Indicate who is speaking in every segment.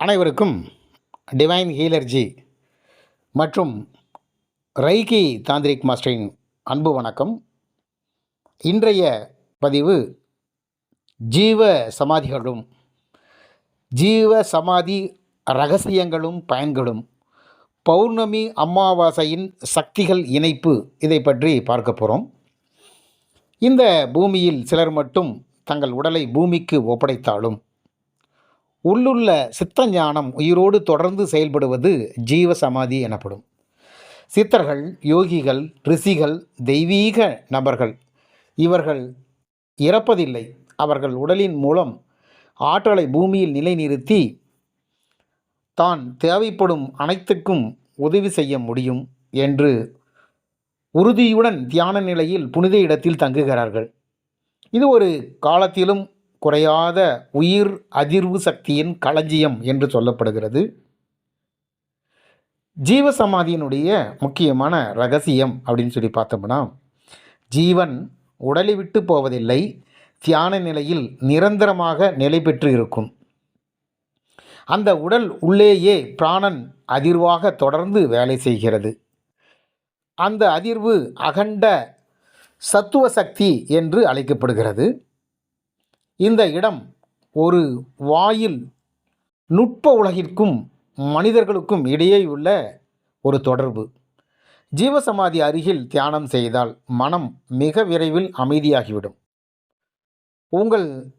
Speaker 1: அனைவருக்கும் டிவைன் ஹீலர்ஜி மற்றும் ரைகி தாந்திரிக் மாஸ்டரின் அன்பு வணக்கம். இன்றைய பதிவு ஜீவ சமாதிகளும் ஜீவ சமாதி ரகசியங்களும் பயன்களும் பௌர்ணமி அமாவாசையின் சக்திகள் இணைப்பு இதை பற்றி பார்க்க போகிறோம் இந்த பூமியில் சிலர் மட்டும் தங்கள் உடலை பூமிக்கு ஒப்படைத்தாலும் உள்ளுள்ள சித்த ஞானம் உயிரோடு தொடர்ந்து செயல்படுவது ஜீவ சமாதி எனப்படும். சித்தர்கள் யோகிகள் ரிஷிகள் தெய்வீக நபர்கள் இவர்கள் இறப்பதில்லை. அவர்கள் உடலின் மூலம் ஆற்றலை பூமியில் நிலைநிறுத்தி தான் தேவைப்படும் அனைத்துக்கும் உதவி செய்ய முடியும் என்று உறுதியுடன் தியான நிலையில் புனித இடத்தில் தங்குகிறார்கள். இது ஒரு காலத்திலும் குறையாத உயிர் அதிர்வு சக்தியின் களஞ்சியம் என்று சொல்லப்படுகிறது. ஜீவசமாதியினுடைய முக்கியமான ரகசியம் அப்படின்னு சொல்லி பார்த்தோம்னா ஜீவன் உடலை விட்டு போவதில்லை தியான நிலையில் நிரந்தரமாக நிலை பெற்று இருக்கும். அந்த உடல் உள்ளேயே பிராணன் அதிர்வாக தொடர்ந்து வேலை செய்கிறது. அந்த அதிர்வு அகண்ட சத்துவ சக்தி என்று அழைக்கப்படுகிறது. இந்த இடம் ஒரு வாயில் நுட்ப உலகிற்கும் மனிதர்களுக்கும் இடையே உள்ள ஒரு தொடர்பு. ஜீவசமாதி அருகில் தியானம் செய்தால் மனம் மிக விரைவில் அமைதியாகிவிடும். உங்கள்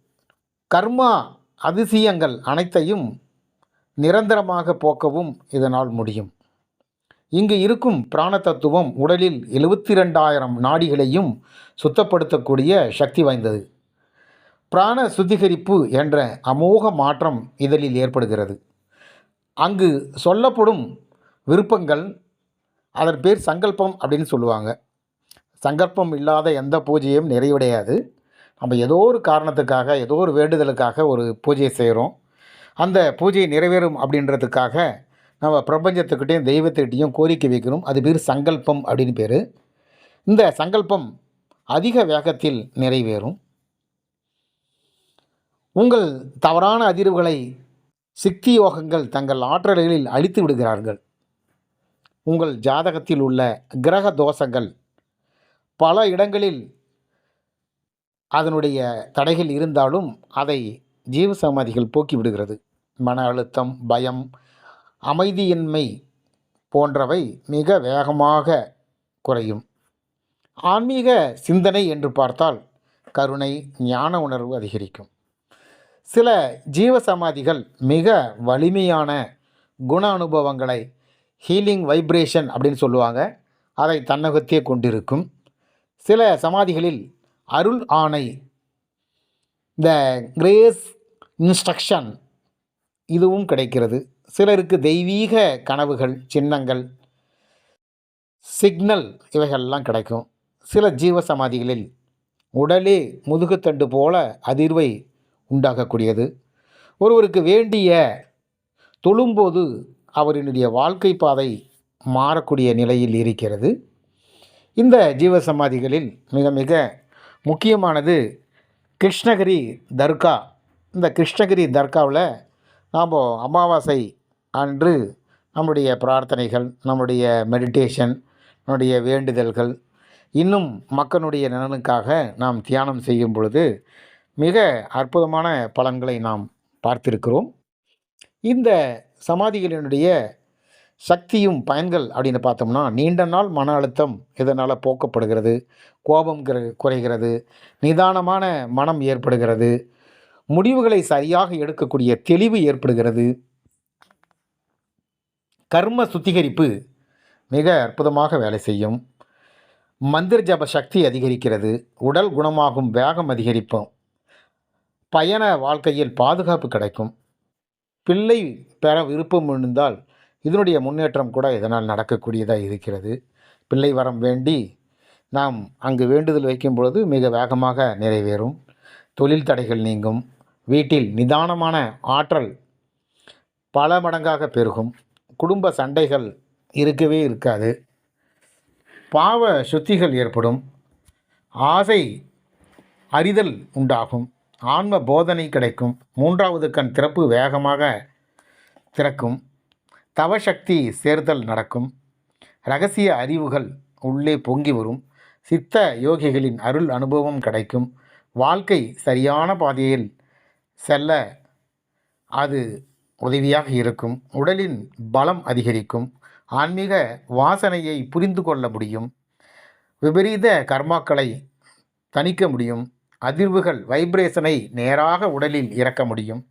Speaker 1: கர்மா அதிசயங்கள் அனைத்தையும் நிரந்தரமாக போக்கவும் இதனால் முடியும். இங்கு இருக்கும் பிராண தத்துவம் உடலில் எழுபத்தி ரெண்டாயிரம் நாடிகளையும் சுத்தப்படுத்தக்கூடிய சக்தி வாய்ந்தது. பிராண சுத்திகரிப்பு என்ற அமோக மாற்றம் இதழில் ஏற்படுகிறது. அங்கு சொல்லப்படும் விருப்பங்கள் அதன் பேர் சங்கல்பம் அப்படின்னு சொல்லுவாங்க. சங்கல்பம் இல்லாத எந்த பூஜையும் நிறைவடையாது. நம்ம ஏதோ ஒரு காரணத்துக்காக ஏதோ ஒரு வேண்டுதலுக்காக ஒரு பூஜையை செய்கிறோம். அந்த பூஜை நிறைவேறும் அப்படின்றதுக்காக நம்ம பிரபஞ்சத்துக்கிட்டையும் தெய்வத்துக்கிட்டையும் கோரிக்கை வைக்கணும் அது பேர் சங்கல்பம் அப்படின்னு பேர். இந்த சங்கல்பம் அதிக வேகத்தில் நிறைவேறும். உங்கள் தவறான அதிர்வுகளை சிக்தி யோகங்கள் தங்கள் ஆற்றல்களில் அழித்து விடுகிறார்கள். உங்கள் ஜாதகத்தில் உள்ள கிரக தோஷங்கள் பல இடங்களில் அதனுடைய தடைகள் இருந்தாலும் அதை ஜீவசமாதிகள் போக்கிவிடுகிறது மன அழுத்தம் பயம் அமைதியின்மை போன்றவை மிக வேகமாக குறையும். ஆன்மீக சிந்தனை என்று பார்த்தால் கருணை ஞான உணர்வு அதிகரிக்கும். சில ஜீவசமாதிகள் மிக வலிமையான குண அனுபவங்களை ஹீலிங் வைப்ரேஷன் அப்படின்னு சொல்லுவாங்க. அதை தன்னகத்தே கொண்டிருக்கும். சில சமாதிகளில் அருள் ஆணை த கிரேஸ் இன்ஸ்ட்ரக்ஷன் இதுவும் கிடைக்கிறது. சிலருக்கு தெய்வீக கனவுகள் சின்னங்கள் சிக்னல் இவைகள்லாம் கிடைக்கும். சில ஜீவ சமாதிகளில் உடலே முதுகுத்தண்டு போல அதிர்வை உண்டாகக்கூடியது ஒருவருக்கு வேண்டிய தொழும்போது அவரினுடைய வாழ்க்கை பாதை மாறக்கூடிய நிலையில் இருக்கிறது. இந்த ஜீவசமாதிகளில் மிக மிக முக்கியமானது கிருஷ்ணகிரி தர்கா. இந்த கிருஷ்ணகிரி தர்காவில் நாம் அமாவாசை அன்று நம்முடைய பிரார்த்தனைகள் நம்முடைய மெடிடேஷன் நம்முடைய வேண்டுதல்கள் இன்னும் மக்களுடைய நலனுக்காக நாம் தியானம் செய்யும் பொழுது மிக அற்புதமான பலன்களை நாம் பார்த்திருக்கிறோம். இந்த சமாதிகளினுடைய சக்தியும் பயன்கள் அப்படின்னு பார்த்தோம்னா நீண்ட நாள் மன அழுத்தம் இதனால் போக்கப்படுகிறது. கோபம் குறைகிறது. நிதானமான மனம் ஏற்படுகிறது. முடிவுகளை சரியாக எடுக்கக்கூடிய தெளிவு ஏற்படுகிறது. கர்ம சுத்திகரிப்பு மிக அற்புதமாக வேலை செய்யும். மந்திர ஜப சக்தி அதிகரிக்கிறது. உடல் குணமாகும் வேகம் அதிகரிப்போம். பயண வாழ்க்கையில் பாதுகாப்பு கிடைக்கும். பிள்ளை பெற விருப்பம் இருந்தால் இதனுடைய முன்னேற்றம் கூட இதனால் நடக்கக்கூடியதாக இருக்கிறது. பிள்ளை வரம் வேண்டி நாம் அங்கு வேண்டுதல் வைக்கும் பொழுது மிக வேகமாக நிறைவேறும். தொழில் தடைகள் நீங்கும். வீட்டில் நிதானமான ஆற்றல் பல மடங்காக பெருகும். குடும்ப சண்டைகள் இருக்கவே இருக்காது. பாவ சுத்திகள் ஏற்படும். ஆசை அறிதல் உண்டாகும். ஆன்ம போதனை கிடைக்கும். மூன்றாவது கண் திறப்பு வேகமாக திறக்கும். தவசக்தி சேர்தல் நடக்கும். ரகசிய அறிவுகள் உள்ளே பொங்கி வரும். சித்த யோகிகளின் அருள் அனுபவம் கிடைக்கும். வாழ்க்கை சரியான பாதையில் செல்ல அது உதவியாக இருக்கும். உடலின் பலம் அதிகரிக்கும். ஆன்மீக வாசனையை புரிந்து கொள்ள முடியும். விபரீத கர்மாக்களை தணிக்க முடியும். அதிர்வுகள் வைப்ரேஷனை நேராக உடலில் இறக்க முடியும்.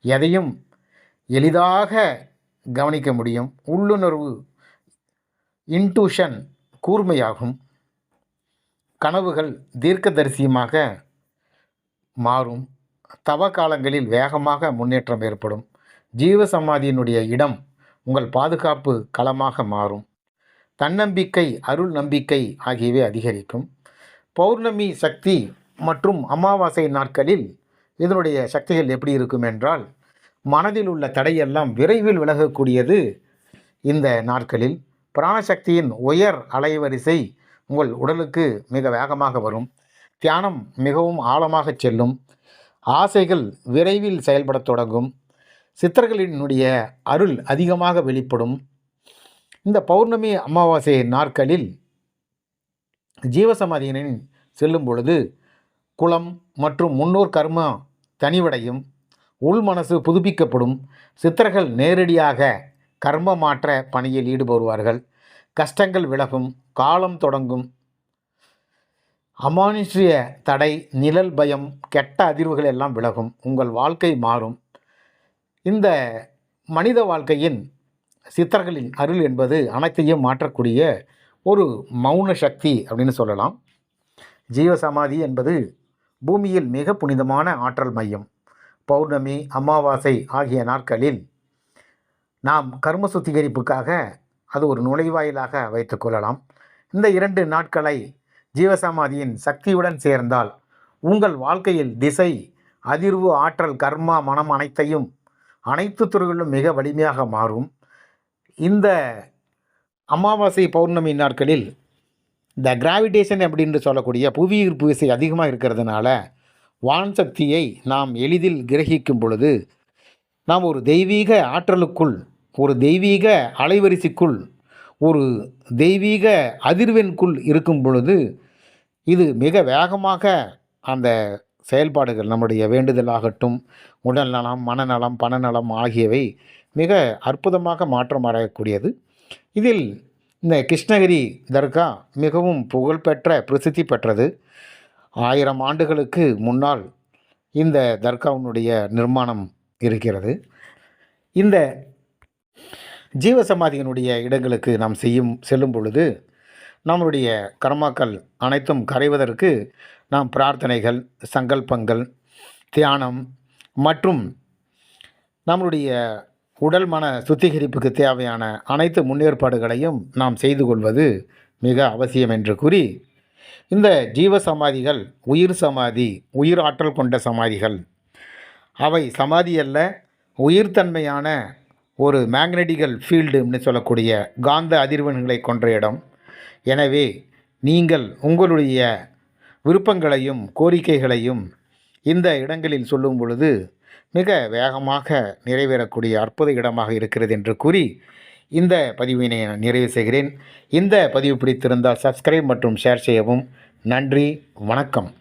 Speaker 1: எதையும் எளிதாக கவனிக்க முடியும். உள்ளுணர்வு இன்டூஷன் கூர்மையாகும். கனவுகள் தீர்க்கதரிசியமாக மாறும். தவ காலங்களில் வேகமாக முன்னேற்றம் ஏற்படும். ஜீவசமாதியினுடைய இடம் உங்கள் பாதுகாப்பு களமாக மாறும். தன்னம்பிக்கை அருள் நம்பிக்கை ஆகியவை அதிகரிக்கும். பௌர்ணமி சக்தி மற்றும் அமாவாசை நாட்களில் இதனுடைய சக்திகள் எப்படி இருக்கும் என்றால் மனதில் உள்ள தடையெல்லாம் விரைவில் விலகக்கூடியது இந்த நாட்களில். பிராணசக்தியின் உயர் அலைவரிசை உங்கள் உடலுக்கு மிக வேகமாக வரும். தியானம் மிகவும் ஆழமாக செல்லும். ஆசைகள் விரைவில் செயல்படத் தொடங்கும். சித்தர்களினுடைய அருள் அதிகமாக வெளிப்படும். இந்த பௌர்ணமி அமாவாசை நாட்களில் ஜீவசமாதியினின் செல்லும் பொழுது குலம் மற்றும் முன்னோர் கர்மா தனிவடையும் உள் மனசு புதுப்பிக்கப்படும் சித்தர்கள் நேரடியாக கர்ம மாற்ற பணியில் ஈடுபடுவார்கள். கஷ்டங்கள் விலகும் காலம் தொடங்கும். அமானுஷ்ய தடை நிழல் பயம் கெட்ட அதிர்வுகள் எல்லாம் விலகும். உங்கள் வாழ்க்கை மாறும். இந்த மனித வாழ்க்கையின் சித்தர்களின் அருள் என்பது அனைத்தையும் மாற்றக்கூடிய ஒரு மௌன சக்தி அப்படின்னு சொல்லலாம். ஜீவசமாதி என்பது பூமியில் மிக புனிதமான ஆற்றல் மையம். பௌர்ணமி அமாவாசை ஆகிய நாட்களில் நாம் கர்ம சுத்திகரிப்புக்காக அது ஒரு நுழைவாயிலாக வைத்துக்கொள்ளலாம் இந்த இரண்டு நாட்களை ஜீவசமாதியின் சக்தியுடன் சேர்ந்தால் உங்கள் வாழ்க்கையில் திசை அதிர்வு ஆற்றல் கர்மா மனம் அனைத்தையும் அனைத்து துறைகளிலும் மிக வலிமையாக மாறும். இந்த அமாவாசை பௌர்ணமி நாட்களில் இந்த கிராவிடேஷன் அப்படின்னு சொல்லக்கூடிய புவி ஈர்ப்பு விசை அதிகமாக இருக்கிறதுனால வான் சக்தியை நாம் எளிதில் கிரகிக்கும் பொழுது நாம் ஒரு தெய்வீக ஆற்றலுக்குள் ஒரு தெய்வீக அலைவரிசைக்குள் ஒரு தெய்வீக அதிர்வெண்குள் இருக்கும் பொழுது இது மிக வேகமாக அந்த செயல்பாடுகள் நம்முடைய வேண்டுதலாகட்டும் உடல் நலம் மனநலம் பணநலம் ஆகியவை மிக அற்புதமாக மாற்றம் அடையக்கூடியது. இதில் இந்த கிருஷ்ணகிரி தர்கா மிகவும் புகழ்பெற்ற பிரசித்தி பெற்றது. ஆயிரம் ஆண்டுகளுக்கு முன்னால் இந்த தர்காவினுடைய நிர்மாணம் இருக்கிறது. இந்த ஜீவசமாதியினுடைய இடங்களுக்கு நாம் செய்யும் செல்லும் பொழுது நம்முடைய கர்மாக்கள் அனைத்தும் கரைவதற்கு நாம் பிரார்த்தனைகள் சங்கல்பங்கள் தியானம் மற்றும் நம்முடைய உடல் மன சுத்திகரிப்புக்கு தேவையான அனைத்து முன்னேற்பாடுகளையும் நாம் செய்து கொள்வது மிக அவசியம் என்று கூறி இந்த ஜீவ சமாதிகள் உயிர் சமாதி உயிர் ஆற்றல் கொண்ட சமாதிகள் அவை சமாதி அல்ல உயிர்த்தன்மையான ஒரு மேக்னெட்டிக்கல் ஃபீல்டுன்னு சொல்லக்கூடிய காந்த அதிர்வெண்களை கொன்ற இடம். எனவே நீங்கள் உங்களுடைய விருப்பங்களையும் கோரிக்கைகளையும் இந்த இடங்களில் சொல்லும் பொழுது மிக வேகமாக நிறைவேறக்கூடிய அற்புத இடமாக இருக்கிறது என்று கூறி இந்த பதிவினை நான் நிறைவு செய்கிறேன். இந்த பதிவு பிடித்திருந்தால் சப்ஸ்கிரைப் மற்றும் ஷேர் செய்யவும். நன்றி வணக்கம்.